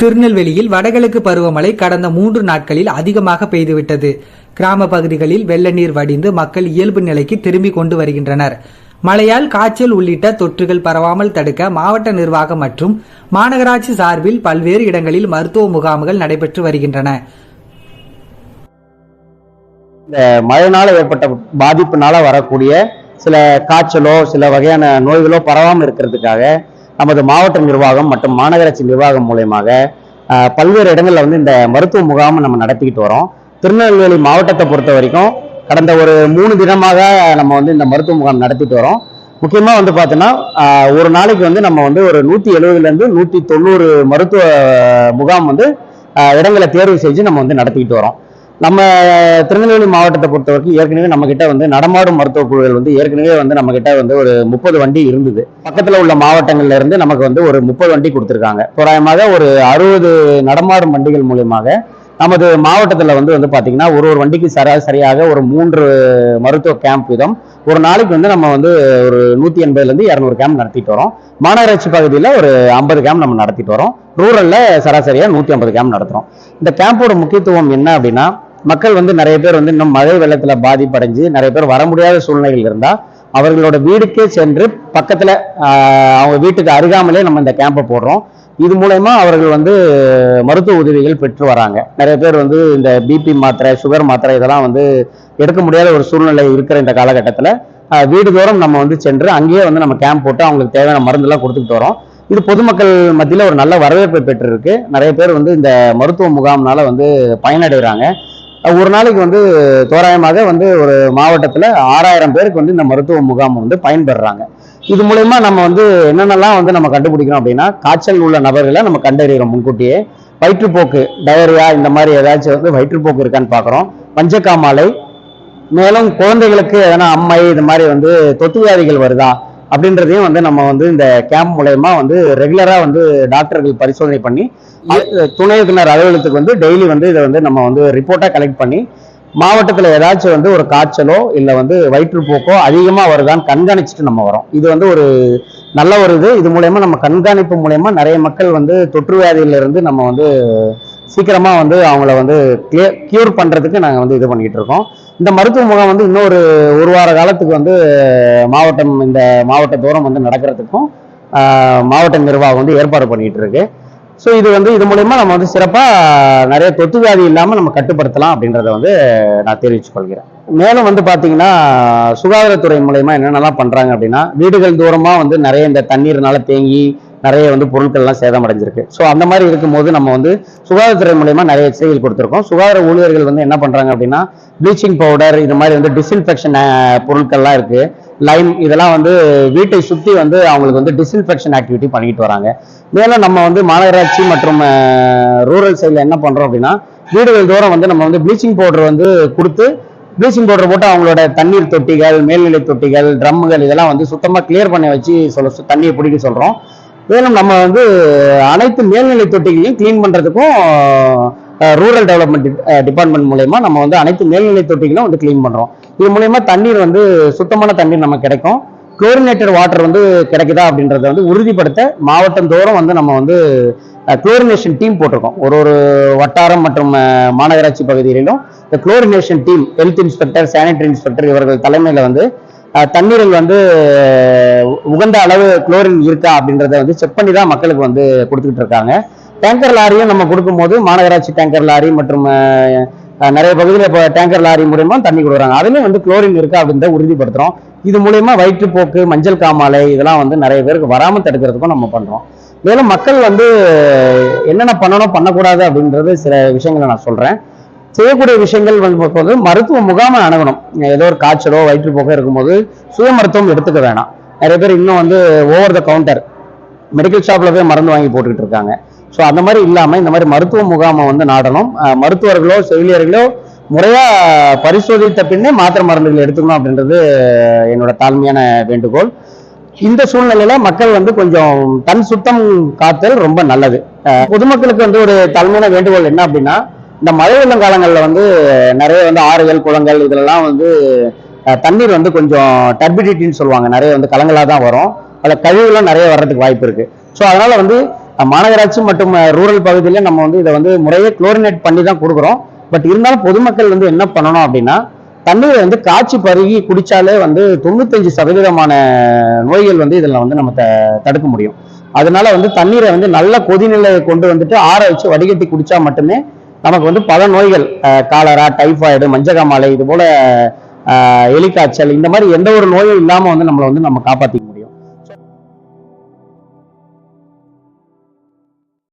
திருநெல்வேலியில் வடகிழக்கு பருவமழை கடந்த மூன்று நாட்களில் அதிகமாக பெய்துவிட்டது. கிராம பகுதிகளில் வெள்ள நீர் வடிந்து மக்கள் இயல்பு நிலைக்கு திரும்பி கொண்டு வருகின்றனர். மழையால் காய்ச்சல் உள்ளிட்ட தொற்றுகள் பரவாமல் தடுக்க மாவட்ட நிர்வாகம் மற்றும் மாநகராட்சி சார்பில் பல்வேறு இடங்களில் மருத்துவ முகாம்கள் நடைபெற்று வருகின்றன. இந்த மழைனால ஏற்பட்ட பாதிப்புனால வரக்கூடிய சில காய்ச்சலோ சில வகையான நோய்களோ பரவாமல் இருக்கிறதுக்காக நமது மாவட்ட நிர்வாகம் மற்றும் மாநகராட்சி நிர்வாகம் மூலயமாக பல்வேறு இடங்களில் வந்து இந்த மருத்துவ முகாம் நம்ம நடத்திக்கிட்டு வரோம். திருநெல்வேலி மாவட்டத்தை பொறுத்த வரைக்கும் கடந்த ஒரு மூணு தினமாக நம்ம வந்து இந்த மருத்துவ முகாம் நடத்திட்டு வரோம். முக்கியமாக வந்து பார்த்தோன்னா ஒரு நாளைக்கு வந்து நம்ம வந்து ஒரு நூற்றி எழுபதுலேருந்து நூற்றி தொண்ணூறு மருத்துவ முகாம் வந்து இடங்களை தேர்வு செஞ்சு நம்ம வந்து நடத்திக்கிட்டு வரோம். நம்ம திருநெல்வேலி மாவட்டத்தை பொறுத்த வரைக்கும் ஏற்கனவே நம்ம கிட்ட வந்து நடமாடும் மருத்துவ குழுக்கள் வந்து ஏற்கனவே வந்து நம்ம கிட்ட வந்து ஒரு முப்பது வண்டி இருந்தது. பக்கத்துல உள்ள மாவட்டங்கள்ல இருந்து நமக்கு வந்து ஒரு முப்பது வண்டி கொடுத்துருக்காங்க. தோராயமாக ஒரு அறுபது நடமாடும் வண்டிகள் மூலியமாக நமது மாவட்டத்தில் வந்து வந்து பாத்தீங்கன்னா ஒரு ஒரு வண்டிக்கு சராசரியாக ஒரு மூன்று மருத்துவ கேம்ப் வீதம். ஒரு நாளைக்கு வந்து நம்ம வந்து ஒரு நூற்றி எண்பதுலேருந்து இரநூறு கேம்ப் நடத்திட்டு வரோம். மாநகராட்சி பகுதியில் ஒரு ஐம்பது கேம்ப் நம்ம நடத்திட்டு வரோம். ரூரலில் சராசரியாக நூற்றி ஐம்பது கேம்ப் நடத்துகிறோம் இந்த கேம்போட முக்கியத்துவம் என்ன அப்படின்னா மக்கள் வந்து நிறைய பேர் வந்து இன்னும் மழை வெள்ளத்துல பாதிப்படைஞ்சு நிறைய பேர் வர முடியாத சூழ்நிலைகள் இருந்தா அவர்களோட வீடுக்கே சென்று பக்கத்துல அவங்க வீட்டுக்கு அருகாமலே நம்ம இந்த கேம்பை போடுறோம். இது மூலயமா அவர்கள் வந்து மருத்துவ உதவிகள் பெற்று வராங்க. நிறைய பேர் வந்து இந்த பிபி மாத்திரை சுகர் மாத்திரை இதெல்லாம் வந்து எடுக்க முடியாத ஒரு சூழ்நிலை இருக்கிற இந்த காலகட்டத்தில் வீடு தோறும் நம்ம வந்து சென்று அங்கேயே வந்து நம்ம கேம்ப் போட்டு அவங்களுக்கு தேவையான மருந்தெல்லாம் கொடுத்துக்கிட்டு வரோம். இது பொதுமக்கள் மத்தியில் ஒரு நல்ல வரவேற்பை பெற்றிருக்கு. நிறைய பேர் வந்து இந்த மருத்துவ முகாம்னால வந்து பயனடைகிறாங்க. ஒரு நாளைக்கு வந்து தோராயமாக வந்து ஒரு மாவட்டத்தில் ஆறாயிரம் பேருக்கு வந்து இந்த மருத்துவ முகாம் வந்து பயன்பெறுறாங்க இது மூலயமா நம்ம வந்து என்னென்னலாம் வந்து நம்ம கண்டுபிடிக்கிறோம் அப்படின்னா காய்ச்சல் உள்ள நபர்களை நம்ம கண்டறிகிறோம் முன்கூட்டியே. வயிற்றுப்போக்கு டயரியா இந்த மாதிரி ஏதாச்சும் வந்து வயிற்றுப்போக்கு இருக்கான்னு பார்க்குறோம் பஞ்சகாமாலை மேலும் குழந்தைகளுக்கு எதனா அம்மை இது மாதிரி வந்து தொத்து வியாதிகள் வருதா? அப்படின்றதையும் வந்து நம்ம வந்து இந்த கேம்ப் மூலயமா வந்து ரெகுலரா வந்து டாக்டர்கள் பரிசோதனை பண்ணி துணை இயக்குனர் அலுவலகத்துக்கு வந்து டெய்லி வந்து இதை வந்து நம்ம வந்து ரிப்போர்ட்டா கலெக்ட் பண்ணி மாவட்டத்தில் ஏதாச்சும் வந்து ஒரு காய்ச்சலோ இல்லை வந்து வயிற்றுப்போக்கோ அதிகமாக வருதான்னு கண்காணிச்சுட்டு நம்ம வரோம். இது வந்து ஒரு நல்ல ஒரு இது. இது மூலயமா நம்ம கண்காணிப்பு மூலயமா நிறைய மக்கள் வந்து தொற்று வியாதியில இருந்து நம்ம வந்து சீக்கிரமா வந்து அவங்கள வந்து கிளியர் கியூர் பண்றதுக்கு நாங்கள் வந்து இது பண்ணிட்டு இருக்கோம். இந்த மருத்துவ முகாம் வந்து இன்னொரு ஒரு வார காலத்துக்கு வந்து மாவட்டம் இந்த மாவட்ட தூரம் வந்து நடக்கிறதுக்கும் மாவட்ட நிர்வாகம் வந்து ஏற்பாடு பண்ணிட்டு இருக்கு ஸோ இது வந்து இது மூலயமா நம்ம வந்து சிறப்பாக நிறைய தொத்து வியாதி இல்லாமல் நம்ம கட்டுப்படுத்தலாம் அப்படின்றத வந்து நான் தெரிவித்துக் கொள்கிறேன். மேலும் வந்து பார்த்தீங்கன்னா சுகாதாரத்துறை மூலயமா என்னென்னலாம் பண்ணுறாங்க அப்படின்னா வீடுகள் தூரமாக வந்து நிறைய இந்த தண்ணீர்னால தேங்கி நிறைய வந்து பொருட்கள்லாம் சேதமடைஞ்சிருக்கு. ஸோ அந்த மாதிரி இருக்கும்போது நம்ம வந்து சுகாதாரத்துறை மூலயமா நிறைய செய்திகள் கொடுத்துருக்கோம். சுகாதார ஊழியர்கள் வந்து என்ன பண்ணுறாங்க அப்படின்னா ப்ளீச்சிங் பவுடர் இது மாதிரி வந்து டிஸ்இன்ஃபெக்ஷன் பொருட்கள்லாம் இருக்குது லைம் இதெல்லாம் வந்து வீட்டை சுற்றி வந்து அவங்களுக்கு வந்து டிஸ்இன்ஃபெக்ஷன் ஆக்டிவிட்டி பண்ணிட்டு வராங்க. மேலும் நம்ம வந்து மாநகராட்சி மற்றும் ரூரல் சைடில் என்ன பண்ணுறோம் அப்படின்னா வீடுகள் தூரம் வந்து நம்ம வந்து ப்ளீச்சிங் பவுடர் வந்து கொடுத்து ப்ளீச்சிங் பவுடர் போட்டு அவங்களோட தண்ணீர் தொட்டிகள் மேல்நிலை தொட்டிகள் ட்ரம்முகள் இதெல்லாம் வந்து சுத்தமாக கிளியர் பண்ணி வச்சு சொல்ல சொ- தண்ணியை பிடிக்க சொல்கிறோம் மேலும் நம்ம வந்து அனைத்து மேல்நிலை தொட்டிகளையும் க்ளீன் பண்ணுறதுக்கும் ரூரல் டெவலப்மெண்ட் டிபார்ட்மெண்ட் மூலயமா நம்ம வந்து அனைத்து மேல்நிலை தொட்டிகளும் வந்து க்ளீன் பண்ணுறோம் இது மூலயமா தண்ணீர் வந்து சுத்தமான தண்ணீர் நமக்கு கிடைக்கும். குளோரினேட்டட் வாட்டர் வந்து கிடைக்குதா அப்படின்றத வந்து உறுதிப்படுத்த மாவட்டம் தோறும் வந்து நம்ம வந்து குளோரினேஷன் டீம் போட்டிருக்கோம். ஒரு ஒரு வட்டாரம் மற்றும் மாநகராட்சி பகுதிகளிலும் இந்த chlorination team health inspector sanitary inspector இவர்கள் தலைமையில் வந்து தண்ணீரில் வந்து உகந்த அளவு குளோரின் இருக்கா அப்படின்றத வந்து செக் பண்ணி தான் மக்களுக்கு வந்து கொடுத்துக்கிட்டு இருக்காங்க. டேங்கர் லாரியும் நம்ம கொடுக்கும்போது மாநகராட்சி டேங்கர் லாரி மற்றும் நிறைய பகுதியில் இப்போ டேங்கர் லாரி மூலயமா தண்ணி கொடுக்குறாங்க. அதுலேயும் வந்து குளோரின் இருக்கா அப்படின்றத உறுதிப்படுத்துகிறோம் இது மூலயமா வயிற்றுப்போக்கு மஞ்சள் காமாலை இதெல்லாம் வந்து நிறைய பேருக்கு வராமல் தடுக்கிறதுக்கும் நம்ம பண்ணுறோம் மேலும் மக்கள் வந்து என்னென்ன பண்ணணும் பண்ணக்கூடாது அப்படின்றது சில விஷயங்களை நான் சொல்கிறேன் செய்யக்கூடிய விஷயங்கள் வந்து மருத்துவ முகாமை அணுகணும். ஏதோ ஒரு காய்ச்சலோ வயிற்றுப்போக்கோ இருக்கும்போது சுய மருத்துவம் எடுத்துக்க வேணாம். நிறைய பேர் இன்னும் வந்து ஓவர் த கவுண்டர் மெடிக்கல் ஷாப்ல போய் மருந்து வாங்கி போட்டுக்கிட்டு இருக்காங்க. ஸோ அந்த மாதிரி இல்லாமல் இந்த மாதிரி மருத்துவ முகாமை வந்து நாடணும். மருத்துவர்களோ செவிலியர்களோ முறையாக பரிசோதித்த பின்னே மாத்திரை மருந்துகள் எடுத்துக்கணும் அப்படின்றது என்னோட தாழ்மையான வேண்டுகோள். இந்த சூழ்நிலையில மக்கள் வந்து கொஞ்சம் தன் சுத்தம் காத்தல் ரொம்ப நல்லது. பொதுமக்களுக்கு வந்து ஒரு தலைமையான வேண்டுகோள் என்ன அப்படின்னா இந்த மழை வெள்ளம் காலங்களில் வந்து நிறைய வந்து ஆறுகள் குளங்கள் இதெல்லாம் வந்து தண்ணீர் வந்து கொஞ்சம் டர்பிடிட்டின்னு சொல்லுவாங்க. நிறைய வந்து கலங்களாக தான் வரும். அதில் கழிவுலாம் நிறைய வர்றதுக்கு வாய்ப்பு இருக்குது ஸோ அதனால் வந்து மாநகராட்சி மற்றும் ரூரல் பகுதியில் நம்ம வந்து இதை வந்து முறையே குளோரினேட் பண்ணி தான் கொடுக்குறோம். பட் இருந்தாலும் பொதுமக்கள் வந்து என்ன பண்ணணும் அப்படின்னா தண்ணீரை வந்து காய்ச்சி பருகி குடித்தாலே வந்து தொண்ணூத்தஞ்சு சதவீதமான நோய்கள் வந்து இதில் வந்து நம்ம த- தடுக்க முடியும். அதனால வந்து தண்ணீரை வந்து நல்ல கொதிநிலையை கொண்டு வந்துட்டு ஆற வச்சு வடிகட்டி குடித்தா மட்டுமே நமக்கு வந்து பல நோய்கள் காலரா டைஃபாய்டு மஞ்சகாமாலை இது போல எலிக்காய்ச்சல் இந்த மாதிரி எந்த ஒரு நோயும் இல்லாம வந்து நம்மளை வந்து நம்ம காப்பாற்றிக்கணும் முடியும்.